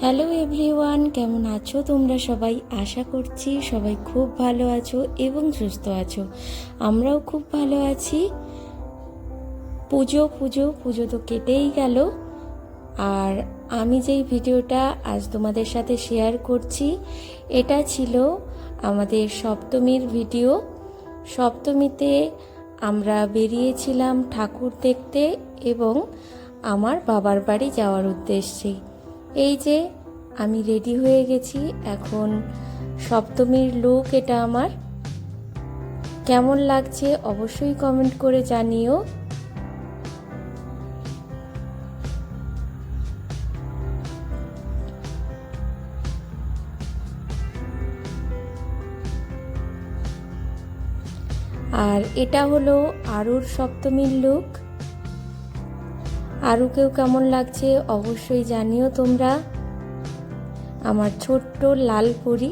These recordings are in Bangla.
হ্যালো এভরিওয়ান কেমন আছো? তোমরা সবাই আশা করছি সবাই খুব ভালো আছো এবং সুস্থ আছো। আমরাও খুব ভালো আছি। পুজো পুজো পুজো তো কেটেই গেল। আর আমি যেই ভিডিওটা আজ তোমাদের সাথে শেয়ার করছি, এটা ছিল আমাদের সপ্তমীর ভিডিও। সপ্তমীতে আমরা বেরিয়েছিলাম ঠাকুর দেখতে এবং আমার বাবার বাড়ি যাওয়ার উদ্দেশ্যে। এই যে, আমি রেডি হয়ে গেছি। এখন সপ্তমীর লুক এটা আমার। কেমন লাগছে অবশ্যই কমেন্ট করে জানিও। আর এটা হলো আরুর সপ্তমীর লুক আরুকেও কেমন লাগছে অবশ্যই জানিও তোমরা। আমার ছোট্ট লাল পরি,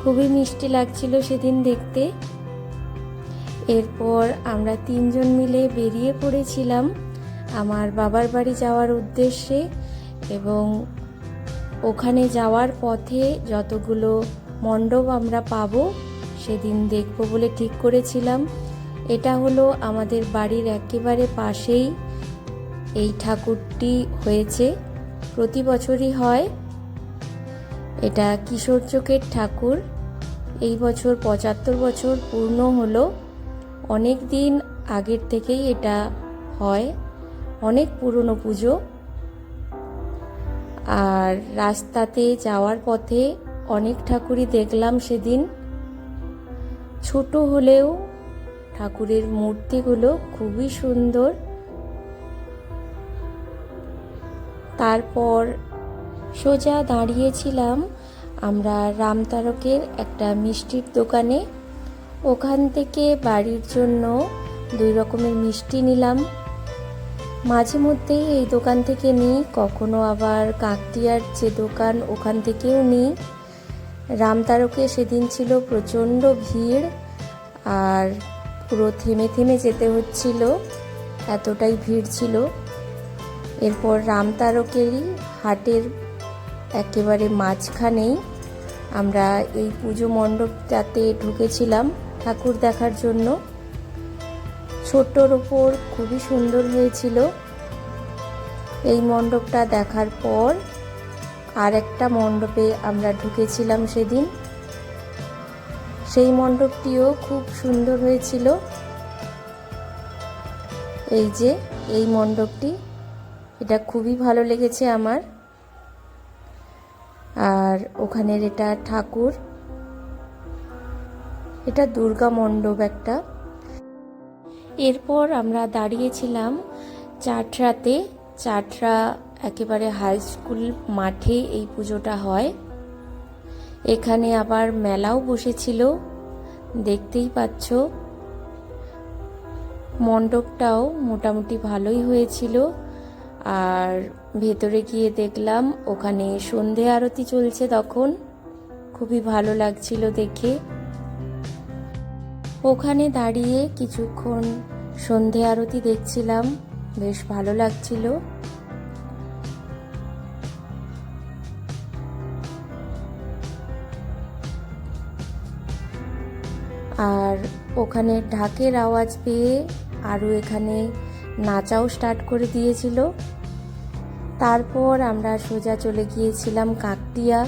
খুবই মিষ্টি লাগছিল সেদিন দেখতে। এরপর আমরা তিনজন মিলে বেরিয়ে পড়েছিলাম আমার বাবার বাড়ি যাওয়ার উদ্দেশ্যে এবং ওখানে যাওয়ার পথে যতগুলো মণ্ডপ আমরা পাবো সেদিন দেখব বলে ঠিক করেছিলাম। এটা হলো আমাদের বাড়ির একেবারে পাশেই এই ঠাকুরটি হয়েছে। প্রতি বছরই হয়। এটা কিশোর চোখের ঠাকুর। এই বছর পঁচাত্তর বছর পূর্ণ হলো। অনেক দিন আগের থেকেই এটা হয়। অনেক পুরনো পুজো। আর রাস্তাতে যাওয়ার পথে অনেক ঠাকুরই দেখলাম সেদিন। ছোট হলেও ঠাকুরের মূর্তিগুলো খুবই সুন্দর। তারপর সোজা দাঁড়িয়েছিলাম আমরা রামতারকের একটা মিষ্টির দোকানে। ওখান থেকে বাড়ির জন্য দুই রকমের মিষ্টি নিলাম। মাঝে মধ্যেই এই দোকান থেকে নিই, কখনো আবার কাকটিয়ার যে দোকান ওখান থেকেও নিই। রামতারকে সেদিন ছিল প্রচণ্ড ভিড় আর পুরো থেমে থেমে যেতে হচ্ছিল, এতটাই ভিড় ছিল। এরপর রামতারকেরই হাটের একেবারে মাঝখানেই আমরা এই পুজো মণ্ডপটাতে ঢুকেছিলাম ঠাকুর দেখার জন্য। ছোট্টর ওপর খুবই সুন্দর হয়েছিল। এই মণ্ডপটা দেখার পর আর একটা মণ্ডপে আমরা ঢুকেছিলাম সেদিন। সেই মণ্ডপটিও খুব সুন্দর হয়েছিল। এই যে, এই মণ্ডপটি এটা খুবই ভালো লেগেছে আমার। আর ওখানের এটা ঠাকুর, এটা দুর্গা মণ্ডপ একটা। এরপর আমরা দাঁড়িয়েছিলাম চাটরাতে। চাটরা একেবারে হাই স্কুল মাঠে এই পুজোটা হয়। এখানে আবার মেলাও বসেছিল, দেখতেই পাচ্ছ। মণ্ডপটাও মোটামুটি ভালোই হয়েছিল। আর ভেতরে গিয়ে দেখলাম ওখানে সন্ধে আরতি চলছে তখন। খুবই ভালো লাগছিল দেখে। ওখানে দাঁড়িয়ে কিছুক্ষণ সন্ধে আরতি দেখছিলাম, বেশ ভালো লাগছিল। আর ওখানে ঢাকের আওয়াজ পেয়ে আরও এখানে নাচাও স্টার্ট করে দিয়েছিল। তারপর আমরা সোজা চলে গিয়েছিলাম কাকটিয়া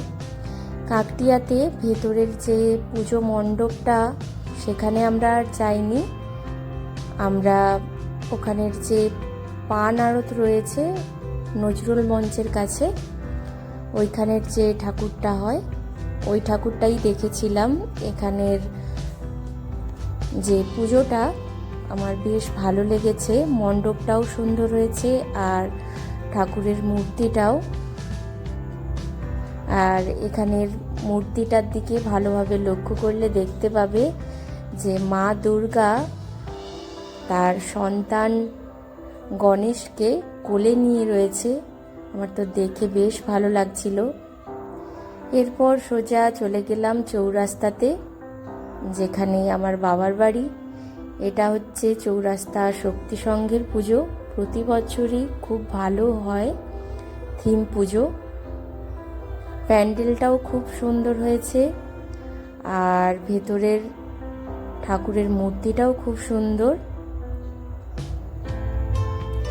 কাকটিয়াতে ভেতরের যে পুজো মণ্ডপটা, সেখানে আমরা আর যাইনি। আমরা ওখানের যে পান আড়ত রয়েছে নজরুল মঞ্চের কাছে, ওইখানের যে ঠাকুরটা হয়, ওই ঠাকুরটাই দেখেছিলাম। এখানের যে পুজোটা আমার বেশ ভালো লেগেছে, মণ্ডপটাও সুন্দর হয়েছে আর ঠাকুরের মূর্তিটাও। আর এখানের মূর্তিটার দিকে ভালোভাবে লক্ষ্য করলে দেখতে পাবে যে মা দুর্গা তার সন্তান গণেশকে কোলে নিয়ে রয়েছে। আমার তো দেখে বেশ ভালো লাগছিল। এরপর সোজা চলে গেলাম চৌরাস্তাতে, যেখানে আমার বাবার বাড়ি। এটা হচ্ছে চৌরাস্তা শক্তি সংঘের পুজো। প্রতি বছরই খুব ভালো হয় থিম পুজো। প্যান্ডেলটাও খুব সুন্দর হয়েছে। আর ভেতরের ঠাকুরের মূর্তিটাও খুব সুন্দর।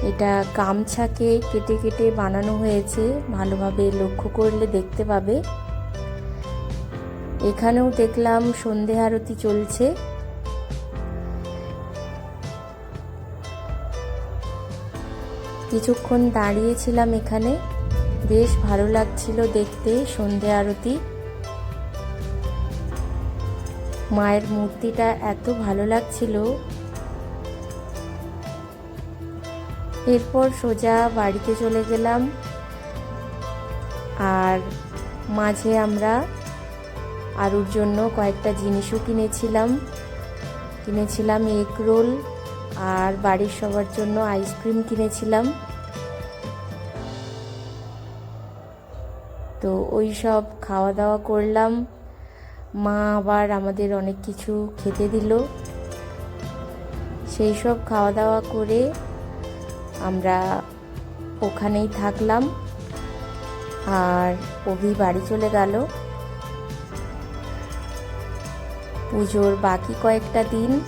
এটা গামছাকে কেটে কেটে বানানো হয়েছে। ভালোভাবে লক্ষ্য করলে দেখতে পাবে। এখানেও দেখলাম সন্ধে আরতি চলছে। কিছুক্ষণ দাঁড়িয়েছিলাম এখানে। বেশ ভালো লাগছিল দেখতে সন্ধে আরতি। মায়ের মূর্তিটা এত ভালো লাগছিল। এরপর সোজা বাড়িতে চলে গেলাম। আর মাঝে আমরা আরুর জন্য কয়েকটা জিনিসও কিনেছিলাম। কিনেছিলাম এগ রোল আর বাড়ির সবার জন্য আইসক্রিম কিনেছিলাম। তো ওই সব খাওয়া দাওয়া করলাম। মা আবার আমাদের অনেক কিছু খেতে দিল। সেই সব খাওয়া দাওয়া করে আমরা ওখানেই থাকলাম। আর অভি বাড়ি চলে গেল। পুজোর বাকি কয়েকটা দিন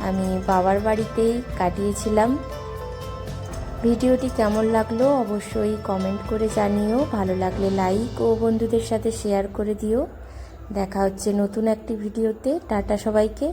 আমি বাবার বাড়িতেই কাটিয়েছিলাম। ভিডিওটি কেমন লাগল অবশ্যই কমেন্ট করে জানিও। ভালো লাগলে লাইক ও বন্ধুদের সাথে শেয়ার করে দিও। দেখা হচ্ছে নতুন একটি ভিডিওতে টাটা সবাইকে।